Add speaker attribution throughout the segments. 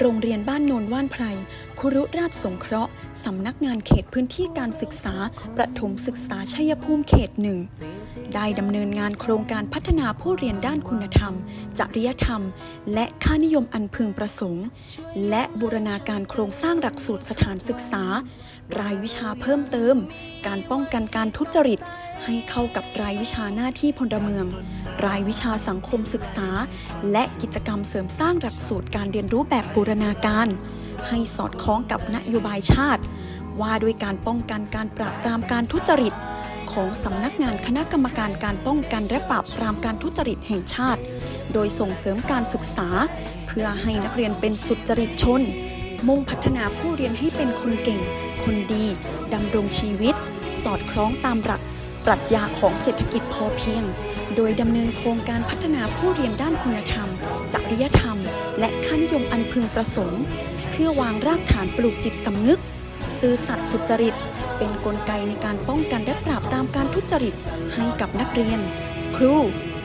Speaker 1: โรงเรียนบ้านโนนว่านไพรคุรุราชสงเคราะห์ สำนักงานเขตพื้นที่การศึกษา ประถมศึกษาชัยภูมิเขตหนึ่ง ได้ดำเนินงานโครงการพัฒนาผู้เรียนด้านคุณธรรม จริยธรรม และค่านิยมอันพึงประสงค์ และบูรณาการโครงสร้างหลักสูตรสถานศึกษา รายวิชาเพิ่มเติม การป้องกันการทุจริต ให้เข้ากับรายวิชาหน้าที่พลเมือง รายวิชาสังคมศึกษา และกิจกรรมเสริมสร้างหลักสูตรการเรียนรู้แบบบูรณาการ ให้สอดคล้องกับนโยบายชาติ ว่าด้วยการป้องกันการปราบปรามการทุจริต ของสำนักงานคณะกรรมการการป้องกันและปราบปรามการทุจริตแห่งชาติ โดยส่งเสริมการศึกษา เพื่อให้นักเรียนเป็นสุจริตชน มุ่งพัฒนาผู้เรียนให้เป็นคนเก่ง คนดีดำรงชีวิต สอดคล้องตามหลัก ปรัชญาของเศรษฐกิจพอเพียง โดยดำเนินโครงการพัฒนาผู้เรียนด้านคุณธรรม จริยธรรม และค่านิยมอันพึงประสงค์ เพื่อวางรากฐานปลูกจิตสำนึก ซื่อสัตย์สุจริต เป็นนกลไกในการป้องกันและปราบปรามการทุจริตให้กับนักเรียน ครู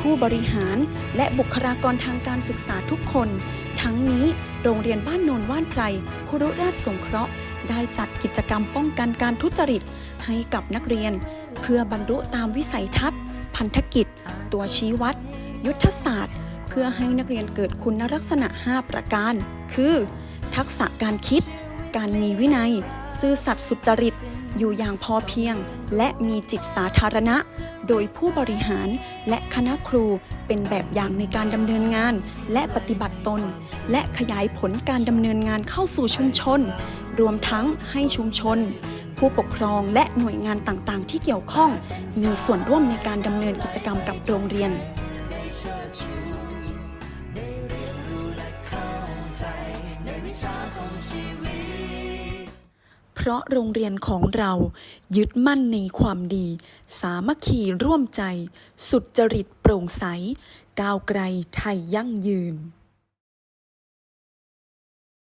Speaker 1: ผู้บริหารและบุคลากรทางการศึกษาทุกคน ทั้งนี้โรงเรียนบ้านโนนว่านไพรคุรุราชสงเคราะห์ ได้จัดกิจกรรมป้องกันการทุจริตให้กับนักเรียน เพื่อบรรลุตามวิสัยทัศน์ พันธกิจ ตัวชี้วัด ยุทธศาสตร์ เพื่อให้นักเรียนเกิดคุณลักษณะ 5 ประการ คือ ทักษะการคิด การมีวินัย ซื่อสัตย์สุจริต อยู่อย่างพอเพียง และมีจิตสาธารณะ โดยผู้บริหารและคณะครู เป็นแบบอย่างในการดำเนินงาน และปฏิบัติตน และขยายผลการดำเนินงานเข้าสู่ชุมชน รวมทั้งให้ชุมชน ผู้ปกครองและหน่วยงานต่างๆ ที่เกี่ยวข้อง มีส่วนร่วมในการดำเนินกิจกรรมกับโรงเรียน เพราะโรงเรียนของเรายึดมั่นในความดี สามัคคีร่วมใจ สุดจริตโปร่งใส ก้าวไกลไทยยั่งยืน